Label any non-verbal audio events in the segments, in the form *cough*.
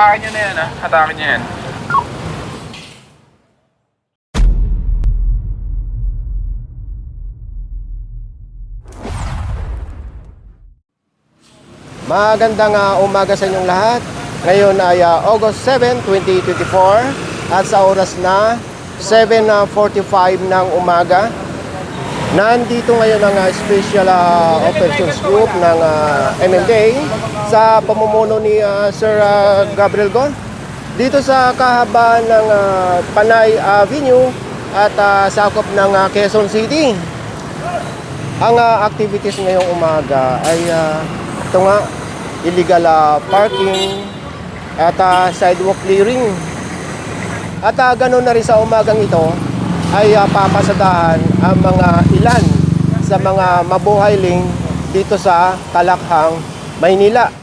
Hatakin nyo na yan ha. Hatakin nyo yan. Magandang ah, umaga sa inyong lahat. Ngayon ay ah, August 7, 2024 at sa oras na 7.45 ng umaga. Nandito ngayon ang ah, Special ah, Operations Group ng ah, MMDA sa pamumuno ni ah, Sir ah, Gabriel Gon. Dito sa kahabaan ng ah, Panay Avenue at ah, sakop ng ah, Quezon City. Ang ah, activities ngayong umaga ay ah, ito nga, illegal ah, parking at ah, sidewalk clearing. At uh, ganoon na rin sa umagang ito ay ah, papasadahan ang mga ilan sa mga mabuhayling dito sa Talakhang, Maynila.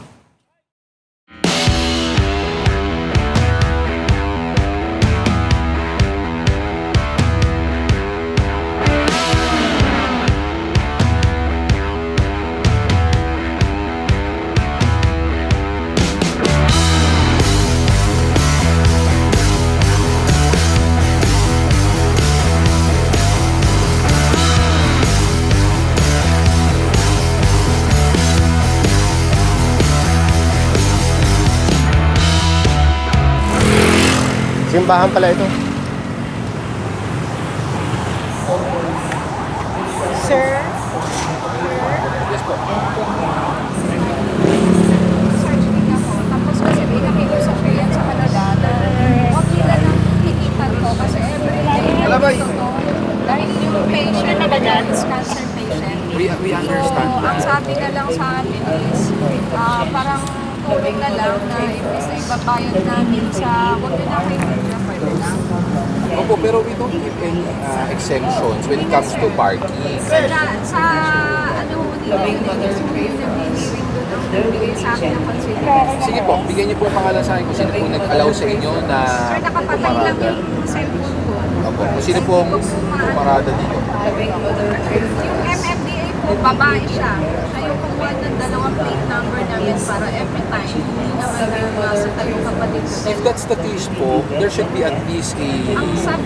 Patient na ganyan is cancer patient. We, we understand. So, ang sabi na lang sa amin is ah, parang tulong na lang na imbis na ibabayad namin sa huwag nyo na kayo pwede lang. Opo, pero we don't give any uh, exemptions when it comes to parking. Sa, sa ano ho nila. Sige po, bigyan niyo po ang pangalan sa akin kung sino po nag-allow sa inyo na Sir, nakapatay lang pumarada. yung cellphone ko. Opo, kung sino po ang pumarada dito. Yung MFDA po, babae siya. Kumuha ng dalawang plate number namin para every time. Hindi naman nasa tayo kapatid. If that's the case po, there should be at least a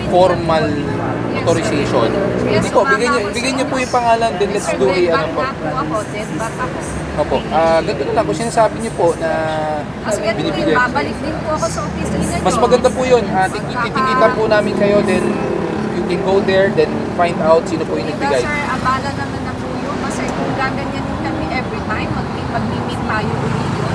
formal authorization. Yes, Hindi po, bigyan niyo, bigyan niyo po yung pangalan, then let's do a ano po. ako, dead bat ako. Opo, ah ganito lang, kung sinasabi niyo po na Kasi ganito binibigyan. babalik din po ako sa opisina. Mas maganda po yun. Uh, Titingitan po namin kayo, then you can go there, then find out sino po yung Diba, nagbigay. sir, abala naman na po yun kasi kung gaganyanin kami every time, mag mag-meet tayo ulit yun.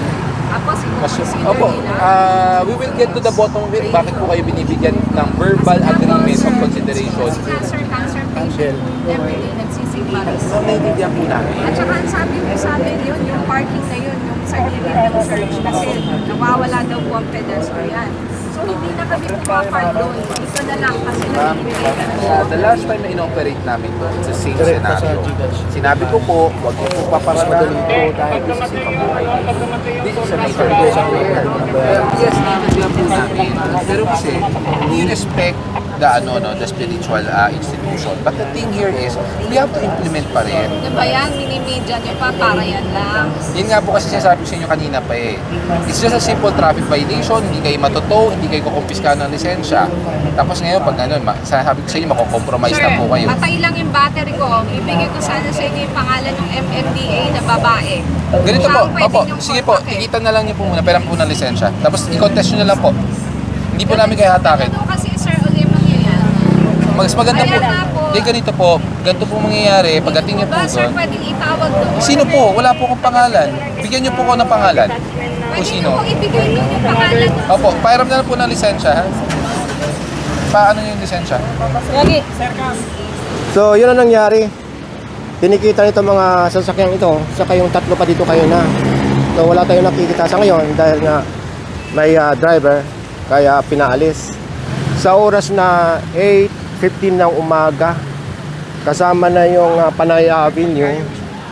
Tapos, i-consider opo, nila. ah, we will get to the bottom of it. Bakit po kayo binibigyan ng verbal agreement of sir, consideration? Cancer, cancer patient, everyday nagsisimba rin. So, naiintindihan po namin. At saka ang sabi mo sa amin yun, yung parking na yun, yung certificate ng search kasi nawawala daw po ang pedestrian. So hindi na kami pumapark doon. Dito na lang kasi Ma'am, nagbibigay ka ng uh, the last time na inoperate namin to, it's the same scenario. Sinabi ko po, huwag niyo po paparadahan ito dahil this is a buhay. This is a major Pero yes, naiintindihan po namin. Pero kasi, we respect the ano no the spiritual uh, institution but the thing here is we have to implement pa rin Diba yan, minimedya nyo pa, para yan lang. yun nga po kasi sinasabi ko sa inyo kanina pa eh. It's just a simple traffic violation, hindi kayo matotow, hindi kayo kukumpiska ng lisensya. Tapos ngayon, pag ano, ma- sabi ko sa inyo, makokompromise na po kayo. patay lang yung battery ko. Ibigay ko sana sa inyo yung pangalan ng MMDA na babae. Ganito Siya po, ang pwede opo, niyong sige po, kontakin. tikitan na lang niyo po muna, pera po ng lisensya. Tapos i-contest nyo na lang po. Hindi po namin kayo hatakin. Ano sir? Mas maganda po, hindi ganito po, ganito po mangyayari, pagdating niyo po sir, doon. pwedeng itawag doon? Sino po? Wala po akong pangalan. Bigyan niyo po ko ng pangalan. Kung Pwede sino. po ibigay doon yung pangalan. Opo, pairam na lang po ng lisensya, ha? Paano yung lisensya? So, yun ang nangyari. Tinikita nito mga sasakyan ito, saka yung tatlo pa dito kayo na. So, wala tayong nakikita sa ngayon dahil nga may ah, driver, kaya pinaalis. Sa oras na 8.15 ng umaga, kasama na yung ah, Panay Avenue.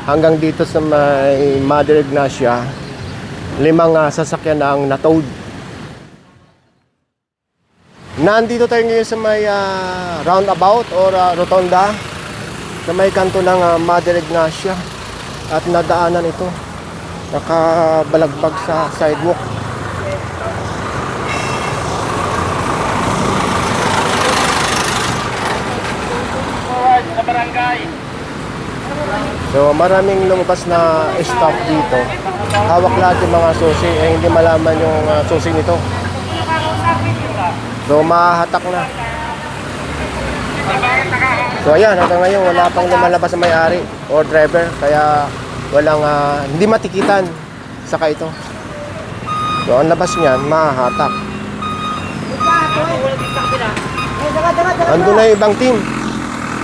Hanggang dito sa may Mother Ignacia, limang ah, sasakyan ang natowed. Nandito tayo ngayon sa may ah, roundabout or ah, rotonda sa may kanto ng ah, Mother Ignacia at nadaanan ito. Nakabalagbag sa sidewalk So maraming lumabas na staff dito. Hawak lahat yung mga susi eh hindi malaman yung uh, susi nito. So mahahatak na. So ayan, hanggang ngayon wala pang lumalabas na may-ari o driver kaya walang ah, hindi matikitan saka ito. So ang labas niyan, mahahatak. Ando na yung ibang team.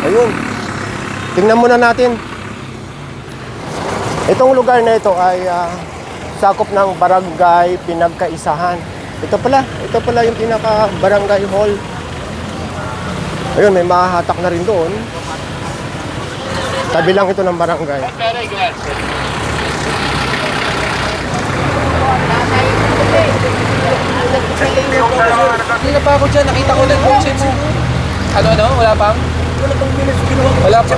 Ayun. Tingnan muna natin. Itong lugar na ito ay ah, sakop ng barangay pinagkaisahan. Ito pala, ito pala yung pinaka barangay hall. Ayun, may mahahatak na rin doon. Tabi lang ito ng barangay. Hindi na pa ako dyan, nakita ko na yung mo. Ano, ano? Wala pang? Wala pa.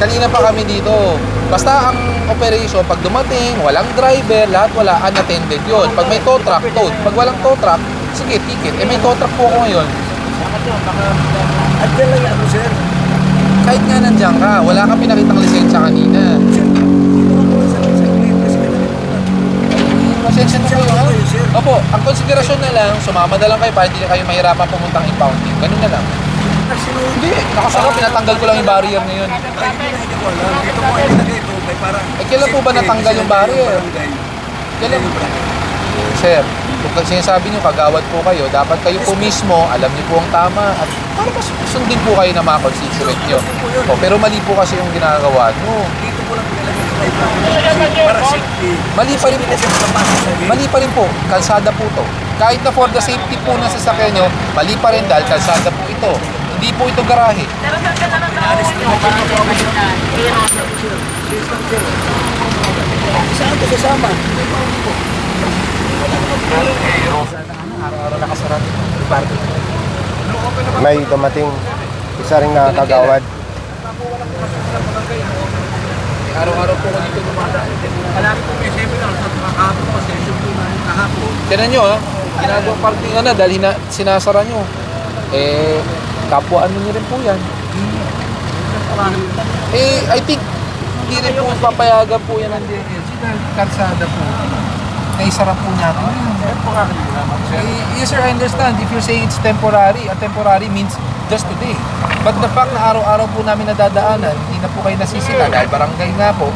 Kanina pa kami dito. Basta ang operation, pag dumating, walang driver, lahat wala, unattended yun. Pag may tow truck, towed. Pag walang tow truck, sige, ticket. Eh, may tow truck po ako ngayon. At yan lang yan, sir. Kahit nga nandiyan ka, wala kang pinakitang lisensya kanina. Pasensya na kayo, ha? Opo, ang konsiderasyon na lang, sumama na lang kayo para hindi kayo mahirapan pumuntang impounding. Ganun na lang. Hindi, nakasama, pinatanggal ko lang yung barrier na yun. Eh, kailan po ba natanggal yung barrier? Kailan? Sir, kung sinasabi nyo kagawad po kayo, dapat kayo po mismo, alam niyo po ang tama at para mas sundin po kayo na mga constituent nyo. O, pero mali po kasi yung ginagawa nyo. Para safety. Mali pa rin po. Mali pa rin po. Kalsada po to. Kahit na for the safety po ng sasakyan nyo, mali pa rin dahil kalsada po ito. Hindi po ito garahe. Saan ko sasama? Araw-araw nakasara dito. May dumating isa ring nakakagawad. Araw-araw po ko dito dumadaan. Kalaki ko may seminar sa kahapon ko, session ko na kahapon. Tignan nyo ha, ginagawa parking na dahil hina, sinasara nyo. Eh, kapwa ano nyo rin po yan. Eh, I think, hindi rin po papayagan po yan ng DLG dahil kalsada po. Naisara po natin. Eh, yes sir, I understand. If you're saying it's temporary, a temporary means just today. But the fact na araw-araw po namin nadadaanan, hindi na po kayo nasisila dahil barangay nga po.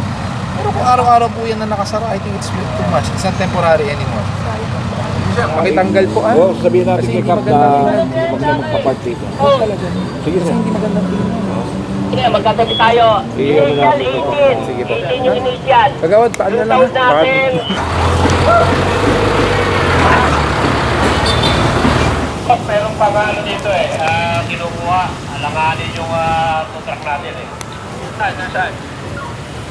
Pero kung araw-araw po yan na nakasara, I think it's too much. It's not temporary anymore. Pakitanggal po ah. Oo, sabihin natin kay Cap na huwag na magpapark dito. Oo. Sige sir. hindi magandang tingnan. Sige, magkatabi tayo. Sige, ano Initial na. 18. Sige po. 18 yung initial. Kagawad, paano na lang? Yung natin. Merong pang ano dito eh, ah, kinukuha. Alanganin yung uh, contract natin eh. Saan? Saan? Ito sa may kanto?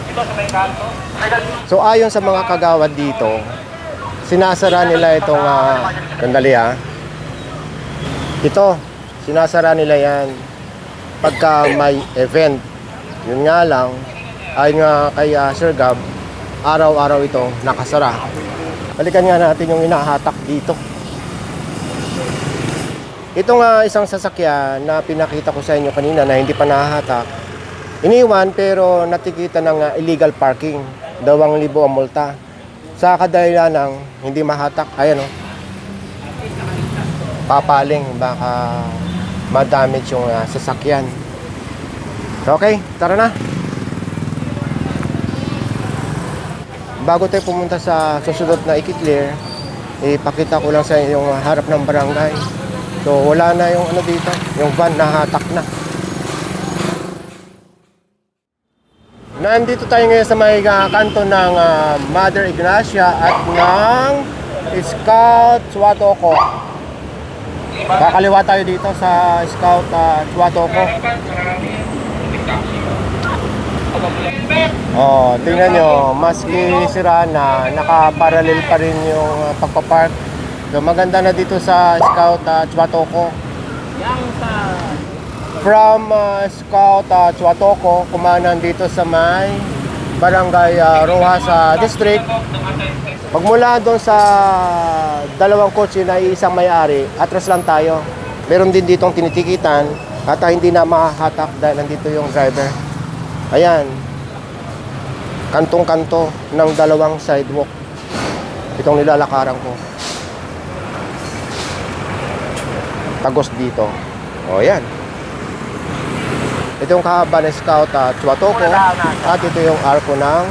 So ayon sa mga kagawad dito, sinasara nila itong uh, sandali ha. Ito, sinasara nila yan pagka may event. Yun nga lang, ayon nga kay ah, Sir Gab, araw-araw ito nakasara. Balikan nga natin yung inahatak dito. Ito nga isang sasakyan na pinakita ko sa inyo kanina na hindi pa nahahatak. Iniwan pero natikita ng illegal parking. 2,000 ang multa. Sa kadahilan ng hindi mahatak, ayan o. Papaling, baka ma-damage yung ah, sasakyan. Okay, tara na. Bago tayo pumunta sa susunod na ikiklear, ipakita ko lang sa inyo yung harap ng barangay. So wala na yung ano dito, yung van nahatak na. Nandito tayo ngayon sa may ah, kanto ng ah, Mother Ignacia at ng Scout Swatoko. Kakaliwa tayo dito sa Scout uh, Swatoko. Oh, tingnan nyo, maski sira na, nakaparallel pa rin yung uh, pagpapark. So, maganda na dito sa Scout uh, Chuatoco. From uh, Scout uh, Chuatoco, kumanan dito sa may Barangay uh, Rojas uh, District. Pagmula doon sa dalawang kotse na isang may-ari, atras lang tayo. Meron din ditong tinitikitan at uh, hindi na mahahatak dahil nandito yung driver. Ayan, kantong-kanto ng dalawang sidewalk. Itong nilalakaran ko. Tagos dito. O, yan. Ito yung kahaba ng Scout at Chuatoco. At ito yung arko ng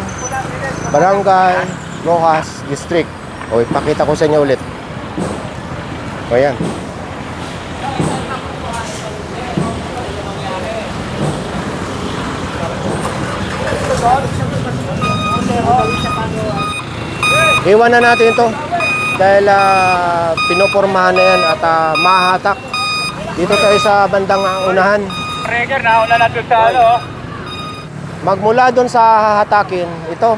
Barangay Rojas District. O, ipakita ko sa inyo ulit. O, yan. Iwan na natin ito dahil ah, pinopormahan na yan at uh, mahahatak. Dito tayo sa bandang ah, unahan. Trigger na, wala na doon sa ano. Magmula doon sa hahatakin, ito,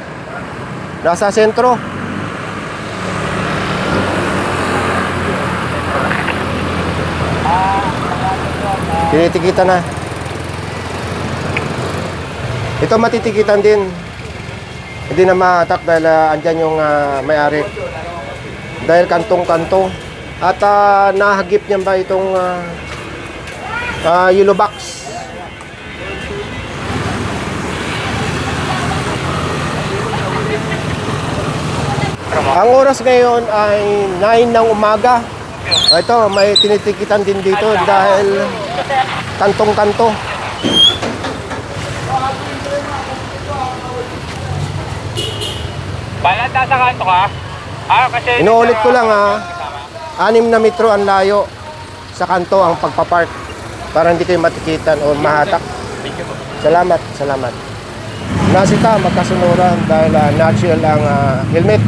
nasa sentro. Tinitikita na. Ito matitikitan din. Hindi na mahatak dahil ah, andyan yung ah, may-ari. Dahil kantong-kanto. At uh, nahagip niya ba itong ah, ah, yellow box. Ang oras ngayon ay 9 ng umaga. Ito, may tinitikitan din dito dahil kantong-kanto. Balat nasa kanto ka? Ah, kasi... Inuulit ko lang ha, anim na metro ang layo sa kanto ang pagpapark para hindi kayo matikitan o mahatak. Salamat, salamat. Nasita, magkasunuran dahil uh, natural ang ah, helmet.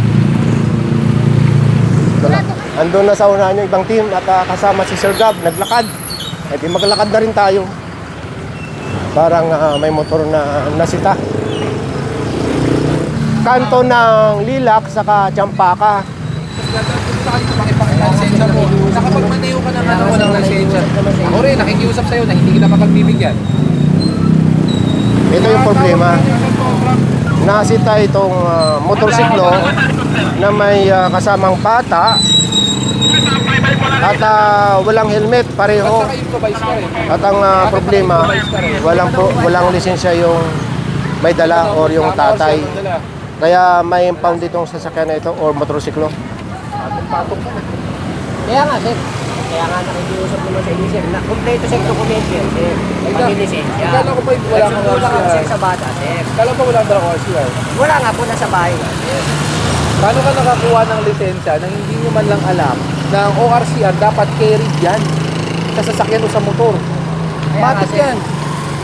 Ito. Andun na sa unahan yung ibang team at ah, kasama si Sir Gab, naglakad. Eh di maglakad na rin tayo. Parang ah, may motor na nasita. Kanto ng Lilac saka Champaka. Lisensya mo. Nakapagmanayo ka ng ano, walang lisensya. Ako rin, nakikiusap sa'yo na hindi kita makagbibigyan. Ito yung problema. Nasita itong ah, motorsiklo na may ah, kasamang bata at ah, walang helmet pareho. Saka improvise ka rin. At ang ah, problema, walang pro- walang lisensya yung may dala or yung tatay. Kaya may impound itong sasakyan na ito or motorsiklo. Kaya nga, sir. Kaya nga nakikiusap naman sa inyo, sir. Na kompleto sa dokumento yan, sir. Pati lisensya. Akala ko ba wala kang lang ako, sir, sa bata, sir. Kala ko wala dalang RCR. Wala nga po, nasa bahay nga, sir. Paano ka nakakuha ng lisensya nang hindi nyo man lang alam na ang ORCR dapat carried yan sa sasakyan o sa motor? Kaya nga, Matik sir. yan.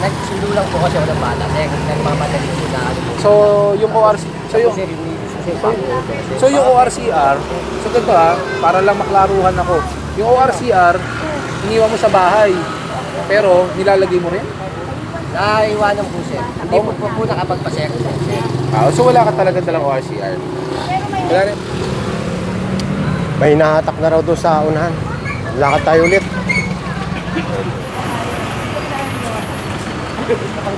Nagsundo lang po kasi ako ng bata, sir. Nagmamadali po na ano. So, yung ORC, so yung, Sir, so yung ORCR, so ganito ha, para lang maklaruhan ako. Yung ORCR, iniwan mo sa bahay. Pero, nilalagay mo rin? Naiwanan po, sir. Hindi po po, po nakapagpa-sir, sir. Ah, so wala ka talaga dalang ORCR. Wala rin. May hinahatak na raw doon sa unahan. Lakad tayo ulit. *laughs*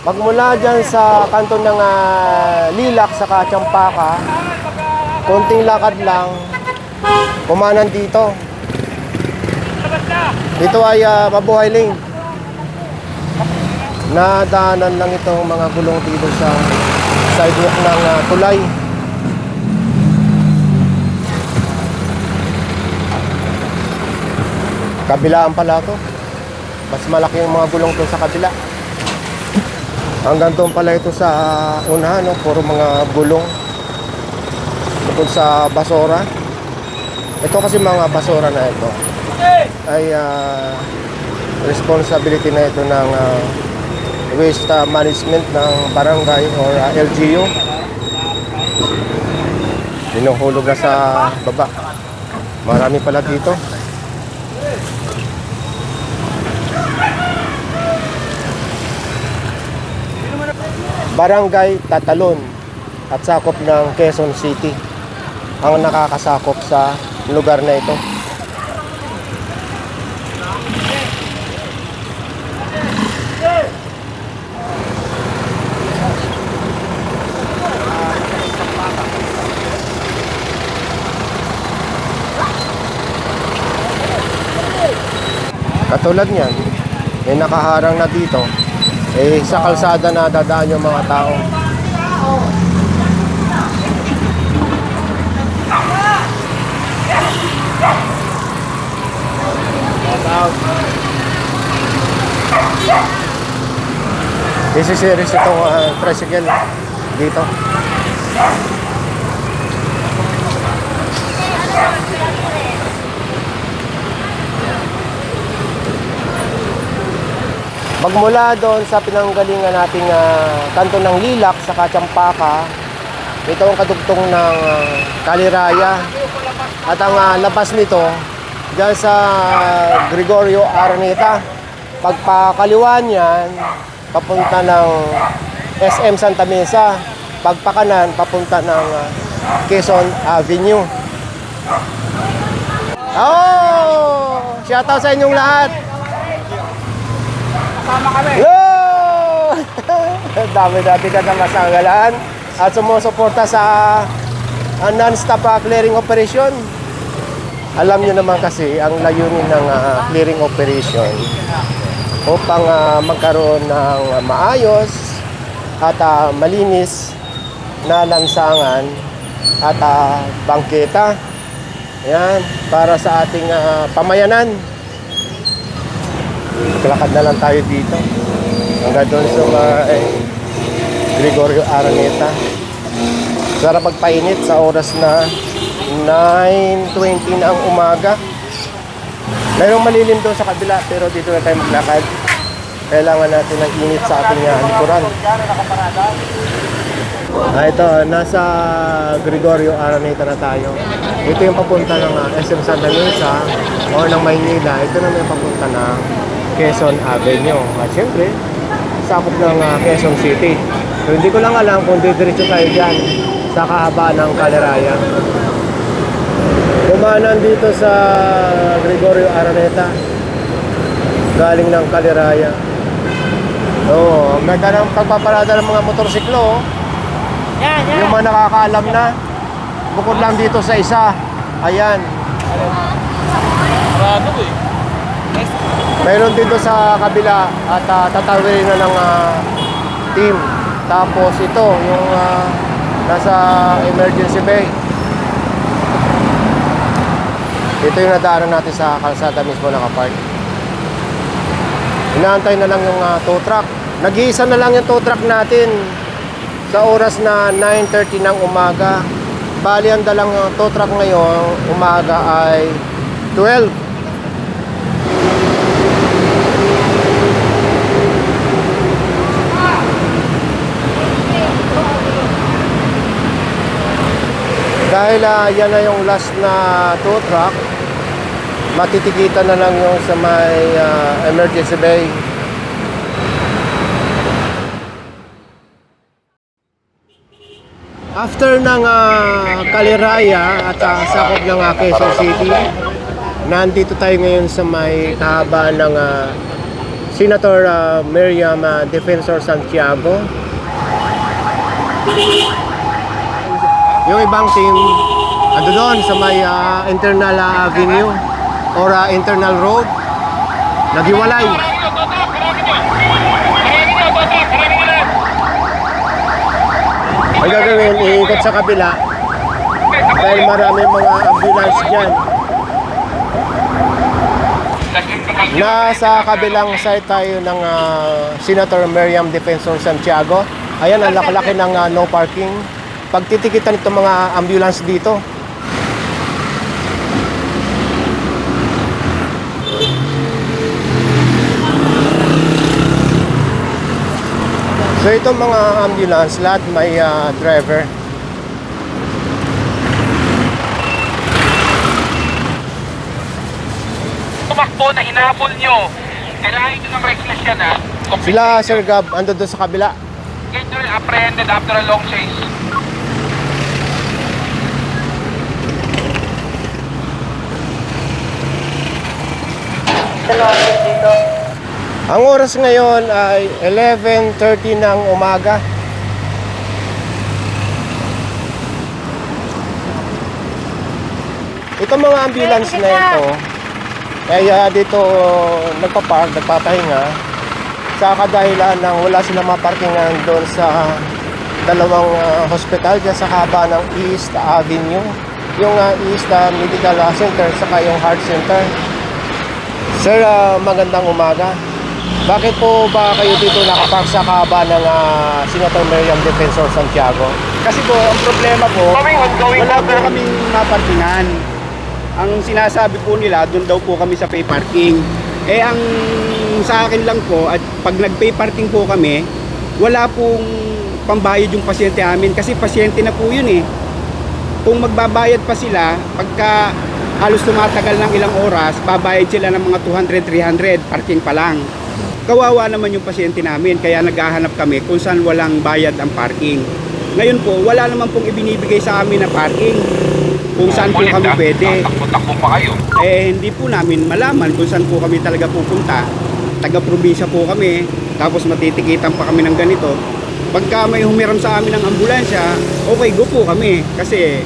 Pagmula dyan sa kanto ng ah, Lilac sa Champaka, konting lakad lang, kumanan dito. Dito ay ah, mabuhay lane. Nadaanan lang itong mga gulong dito sa sidewalk ng ah, tulay. Kabilaan pala to. Mas malaki yung mga gulong to sa kabila. Hanggang doon pala ito sa unahan, no? puro mga gulong. Bukod sa basura. Ito kasi mga basura na ito ay ah, responsibility na ito ng ah, waste ah, management ng barangay or ah, LGU. Hinuhulog na sa baba. Marami pala dito. Barangay Tatalon at sakop ng Quezon City ang nakakasakop sa lugar na ito. Katulad niyan, may nakaharang na dito, eh sa kalsada na dadaan yung mga tao. Isiseries itong uh, tricycle dito. Magmula doon sa pinanggalingan nating ah, kanto ng Lilac sa Kachampaka, ito ang kadugtong ng ah, Kaliraya. At ang ah, labas nito, dyan sa Gregorio Araneta, pagpakaliwa niyan, papunta ng SM Santa Mesa, pagpakanan, papunta ng ah, Quezon Avenue. Oh! Shoutout sa inyong lahat! Yo! *laughs* Dami dati ka na masanggalaan at sumusuporta sa ah, non-stop ah, clearing operation. Alam nyo naman kasi ang layunin ng ah, clearing operation upang ah, magkaroon ng ah, maayos at ah, malinis na lansangan at ah, bangketa. Yan, para sa ating ah, pamayanan. Kalakad na lang tayo dito. Hanggang doon sa may Gregorio Araneta. Sarap magpainit sa oras na 9.20 na ang umaga. Mayroong malilim doon sa kabila pero dito na tayo maglakad. Kailangan natin ng init sa ating uh, likuran. Ah, ito, nasa Gregorio Araneta na tayo. Ito yung papunta ng ah, SM Santa Mesa o ng Maynila. Ito na may papunta ng Quezon Avenue. At syempre, sakop ng ah, Quezon City. So, hindi ko lang alam kung didiretso tayo dyan sa kahabaan ng Caleraya. Kumanan dito sa Gregorio Araneta. Galing ng Caleraya. Oo, may ganang pagpaparada ng mga motorsiklo. oh. Yung mga nakakaalam na. Bukod lang dito sa isa. Ayan. Parado eh. Mayroon dito sa kabila at uh, tatawirin na ng ah, team. Tapos ito, yung ah, nasa emergency bay. Ito yung nadaanan natin sa kalsada mismo nakapark. Inaantay na lang yung ah, tow truck. Nag-iisa na lang yung tow truck natin sa oras na 9.30 ng umaga. Bali, ang dalang ah, tow truck ngayon umaga ay 12. Dahil ah, yan na yung last na tow truck, matitikitan na lang yung sa may ah, emergency bay. After ng ah, Kaliraya at ah, sakop ng ah, Quezon City, nandito tayo ngayon sa may kahabaan ng ah, Senator ah, Miriam ah, Defensor Santiago. Yung ibang team, ando doon sa may ah, internal ah, avenue or ah, internal road. Nagiwalay. Ang gagawin, iikot sa kabila dahil marami mga ambulance dyan. Nasa kabilang side tayo ng ah, Senator Miriam Defensor Santiago. Ayan, ang laki-laki ng ah, no parking. Pagtitikitan itong mga ambulance dito. So itong mga ambulance, lahat may ah, driver. Tumakbo na hinabol nyo. Kailangan nyo ng reckless yan ha. Sila Sir Gab, ando doon sa kabila. Gator apprehended after a long chase. Ang oras ngayon ay 11.30 ng umaga. Itong mga ambulance na ito, kaya dito nagpa-park, nagpapahinga sa kadahilan ng wala silang maparkingan doon sa dalawang ah, hospital dyan sa haba ng East Avenue. Yung ah, East ah, Medical Center saka yung Heart Center. Sir, ah, magandang umaga. Bakit po ba kayo dito nakapark sa kaba ng ah, Senator Miriam Defensor Santiago? Kasi po, ang problema po, wala po kaming maparkingan. Ang sinasabi po nila, doon daw po kami sa pay parking. Eh, ang sa akin lang po, at pag nag-pay parking po kami, wala pong pambayad yung pasyente amin kasi pasyente na po yun eh. Kung magbabayad pa sila, pagka halos tumatagal ng ilang oras, babayad sila ng mga 200, 300, parking pa lang. Kawawa naman yung pasyente namin, kaya naghahanap kami kung saan walang bayad ang parking. Ngayon po, wala naman pong ibinibigay sa amin na parking kung saan po kami pwede. Takbo-takbo pa kayo. Eh, hindi po namin malaman kung saan po kami talaga pupunta. Taga-probinsya po kami, tapos matitikitan pa kami ng ganito. Pagka may humiram sa amin ng ambulansya, okay, go po kami. Kasi,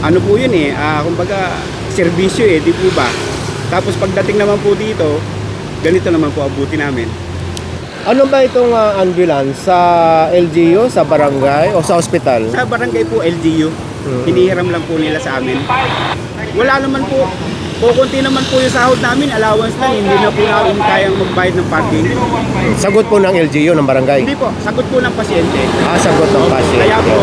ano po yun eh, ah, kumbaga, serbisyo eh, di po ba? Tapos pagdating naman po dito, ganito naman po abuti namin. Ano ba itong ah, ambulance sa LGU, sa barangay o sa hospital? Sa barangay po, LGU, Mm. hinihiram lang po nila sa amin. Wala naman po, kukunti naman po yung sahod namin, allowance lang, hindi na po namin kayang magbayad ng parking. Sagot po ng LGU ng barangay. Hindi po, sagot po ng pasyente. Ah, sagot ng pasyente. Kaya po,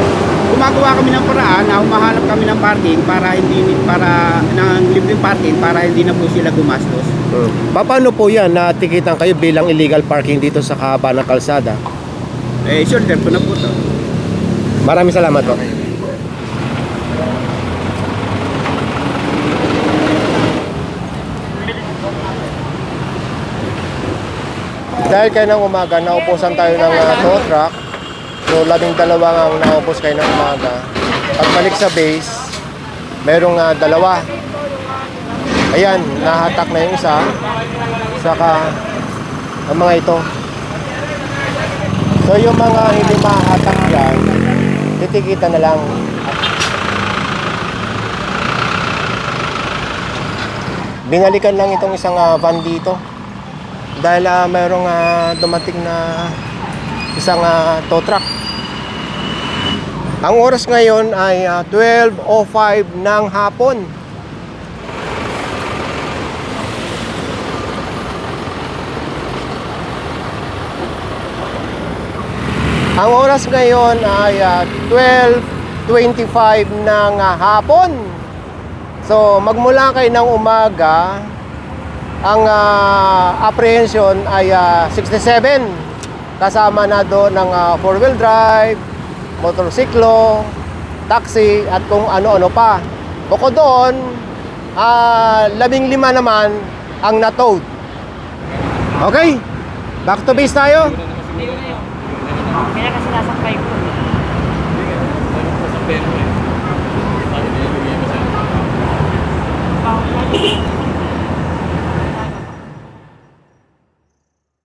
gumagawa kami ng paraan na humahanap kami ng parking para hindi para ng libreng parking para hindi na po sila gumastos. Hmm. Pa- Paano po yan natikitan kayo bilang illegal parking dito sa kahaba ng kalsada? Eh, sure, ko na po to. Maraming salamat po. Dahil kayo ng umaga, naupusan tayo ng uh, tow truck. So, labing dalawa ang naupos kayo ng umaga. Pagbalik sa base, merong uh, dalawa. Ayan, nahatak na yung isa. Saka, ang mga ito. So, yung mga hindi mahatak dyan, titikita na lang. Binalikan lang itong isang ah, van dito. Dahil uh, mayroong ah, dumating na isang ah, tow truck. Ang oras ngayon ay ah, 12.05 ng hapon. Ang oras ngayon ay ah, 12.25 ng ah, hapon. So, magmula kayo ng umaga, ang ah, apprehension ay ah, 67. Kasama na doon ng ah, four-wheel drive, motorsiklo, taxi, at kung ano-ano pa. Bukod doon, uh, labing lima naman ang natowed. Okay, back to base tayo. Kaya kasi nasa nasakay ko.